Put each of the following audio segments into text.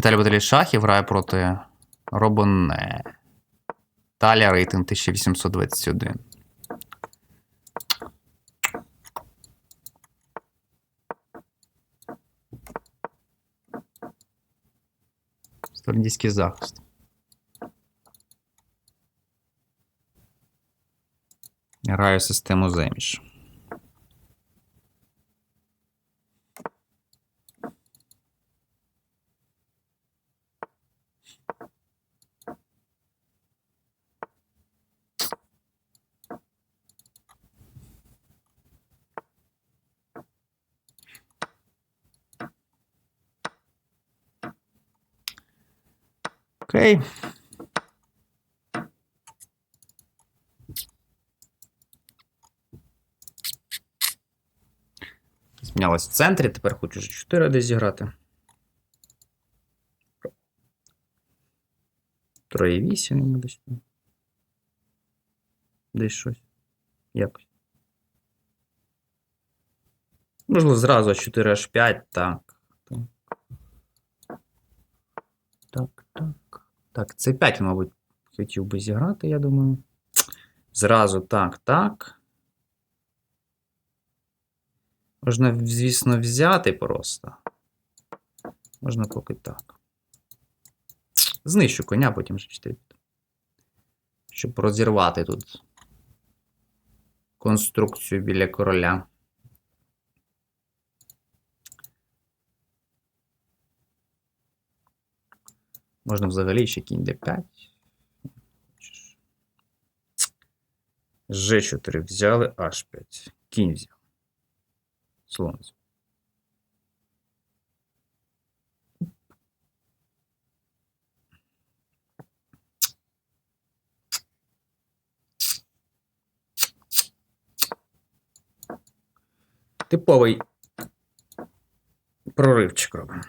Віталій Баталій Шахів грає проти Робоне. Талія рейтинг 1821. Століндійський захист. Граю систему Земіш. Окей. Змінялась в центрі, тепер хочу вже 4 десь зіграти. 3,8 йому десь. Десь щось. Якось. Можливо, зразу 4 аж 5, так. Так, так. Так, це 5, мабуть, хотів би зіграти, я думаю. Зразу так, так. Можна, звісно, взяти просто. Можна поки так. Знищу коня, потім вже 4. Щоб розірвати тут конструкцію біля короля. Можна взагалі ще кінь d5. G4 взяли, H5. Кінь взяв. Слон взяв. Типовий проривчик робимо.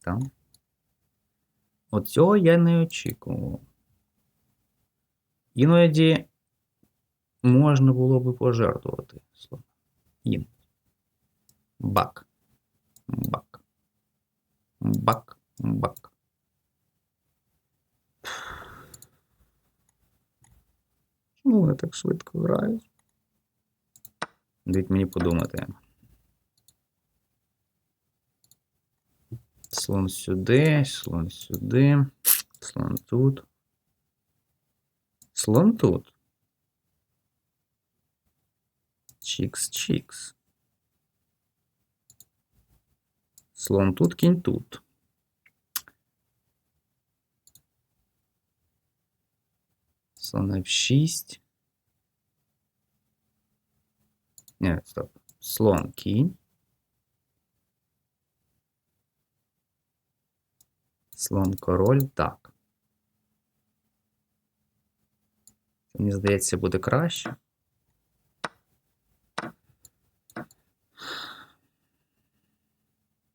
Так. Оцього я не очікував. Іноді можна було би пожертвувати слово. Ін. Бак. Бак. Бак. Бак. Чому вони так швидко грають? Дайте мені подумати. Слон сюди, слон сюди, слон тут. Слон тут. Чікс, чікс. Слон тут, кінь тут. Слон F6. Ні, стоп. Слон кінь. Слон король, так. Мені здається, буде краще.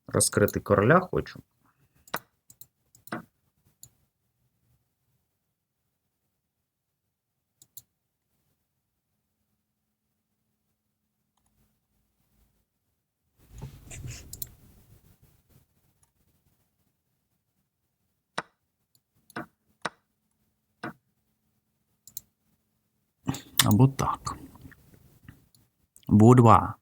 Розкрити короля хочу. Або так. Або два.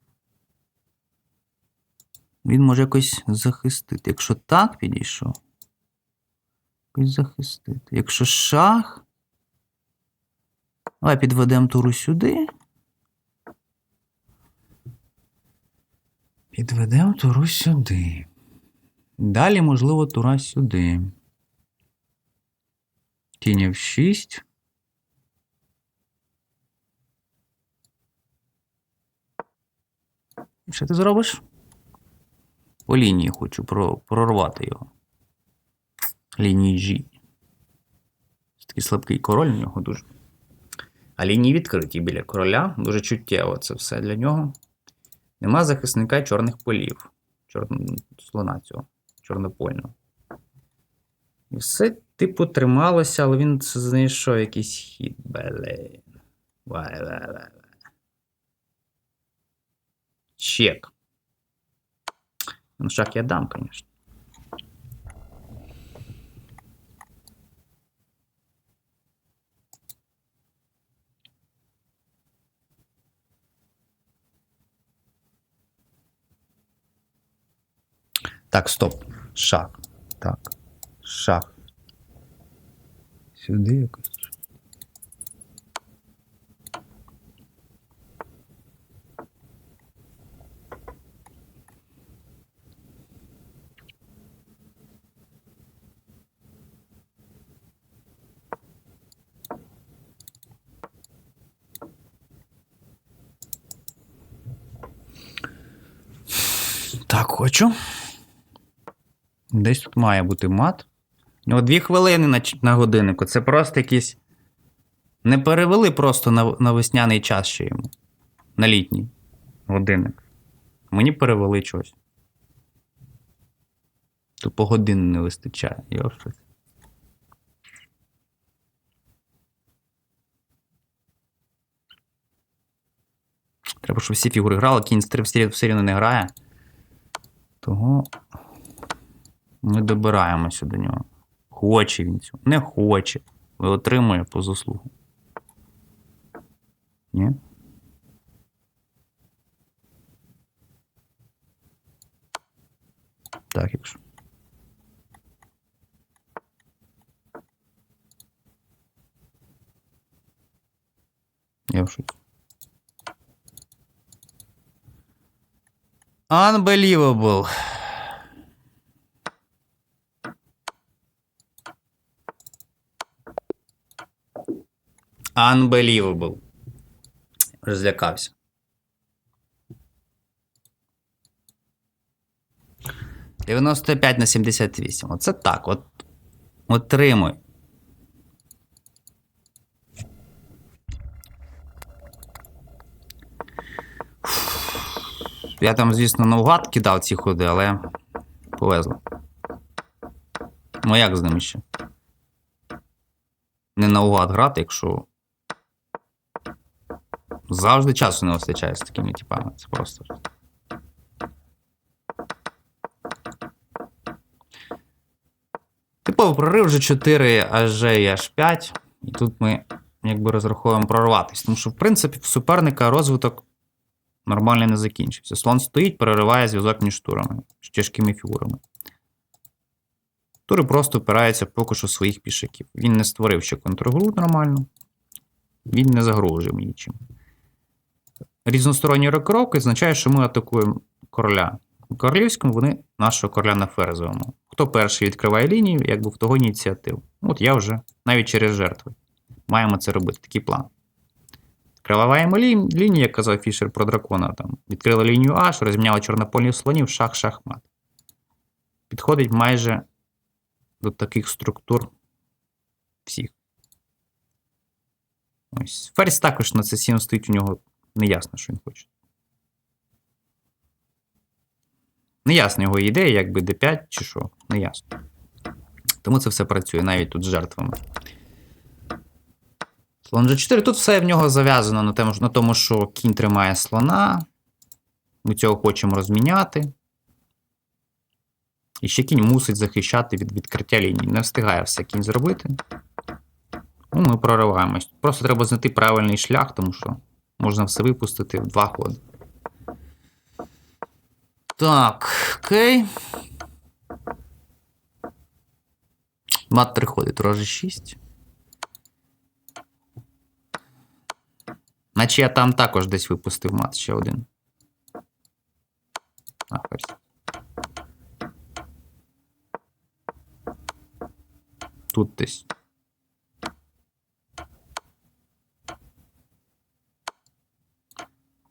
Він може якось захистити. Якщо так підійшов, якось захистити. Якщо шах. Давай підведемо туру сюди. Підведемо туру сюди. Далі, можливо, тура сюди. Кінь в 6. Що ти зробиш? По лінії хочу прорвати його. Лінії G. Такий слабкий король у нього дуже. А лінії відкриті біля короля. Дуже чуттєво це все для нього. Нема захисника чорних полів. Чор... Слона цього. Чорнопольного. І все, типу, трималося, але він знайшов якийсь хід. Блін. чек. Ну, шаг я дам, конечно. Так, стоп. Шаг. Так. Шаг. Сюди якось. Так, хочу. Десь тут має бути мат. У нього дві хвилини на, на годиннику. Це просто якісь. Не перевели просто на, на весняний час ще йому. На літній годинник. Мені перевели щось. Тупо години не вистачає. Йошки. Треба, щоб всі фігури грали. Кінь все рівно не грає. Того ми добираємося до нього. Хоче він цього. Не хоче. Ви отримує по заслугу. Ні? Так, якщо. Я в шоці. Unbelievable. Unbelievable. Вже злякався. Дев'яносто п'ять на 78. Оце так. От отримуй. Я там, звісно, наугад кидав ці ходи, але повезло. Ну як з ними ще? Не наугад грати, якщо. Завжди часу не вистачає з такими типами. Це просто. Типовий прорив вже 4 аж і H5. І тут ми якби розраховуємо прорватися. Тому що, в принципі, в суперника розвиток нормально не закінчився. Слон стоїть, перериває зв'язок між турами з тяжкими фігурами. Тури просто опираються поки що своїх пішаків. Він не створив ще контргру нормально. Він не загрожує мені чим. Різносторонні рокировки означає, що ми атакуємо короля. Королівському вони нашого короля на ферзовому. Хто перший відкриває лінію, якби в того ініціатив. От я вже навіть через жертви. Маємо це робити. Такий план. Криваваємо лі... лінію, як казав Фішер про дракона. Там. Відкрили лінію H, розміняли чорнопольних слонів, шах, шахмат. Підходить майже до таких структур всіх. Ось. Ферзь також на c7 стоїть у нього неясно, що він хоче. Неясна його ідея, якби d5 чи що, неясно. Тому це все працює навіть тут з жертвами. Слон G4. Тут все в нього зав'язано на тому, на тому, що кінь тримає слона. Ми цього хочемо розміняти. І ще кінь мусить захищати від відкриття ліній. Не встигає все кінь зробити. Ну, ми прориваємось. Просто треба знайти правильний шлях, тому що можна все випустити в два ходи. Так, окей. Мат три ходи, трошки 6. Наче я там також десь випустив мат ще один. А. Тут десь.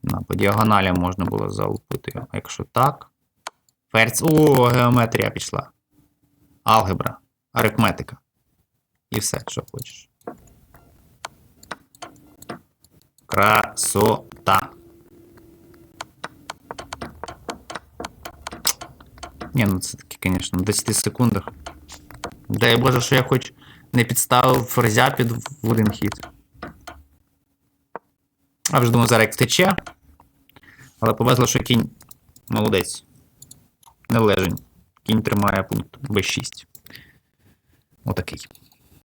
На, по діагоналі можна було залупити. Якщо так. Ферзь. О, геометрія пішла. Алгебра. Арифметика. І все, що хочеш. Красота. Ні, ну це таки, звісно, в 10 секундах. Дай Боже, що я хоч не підставив ферзя під один хід. А вже думаю, зараз як втече. Але повезло, що кінь молодець. Не лежень. Кінь тримає пункт B6. Отакий.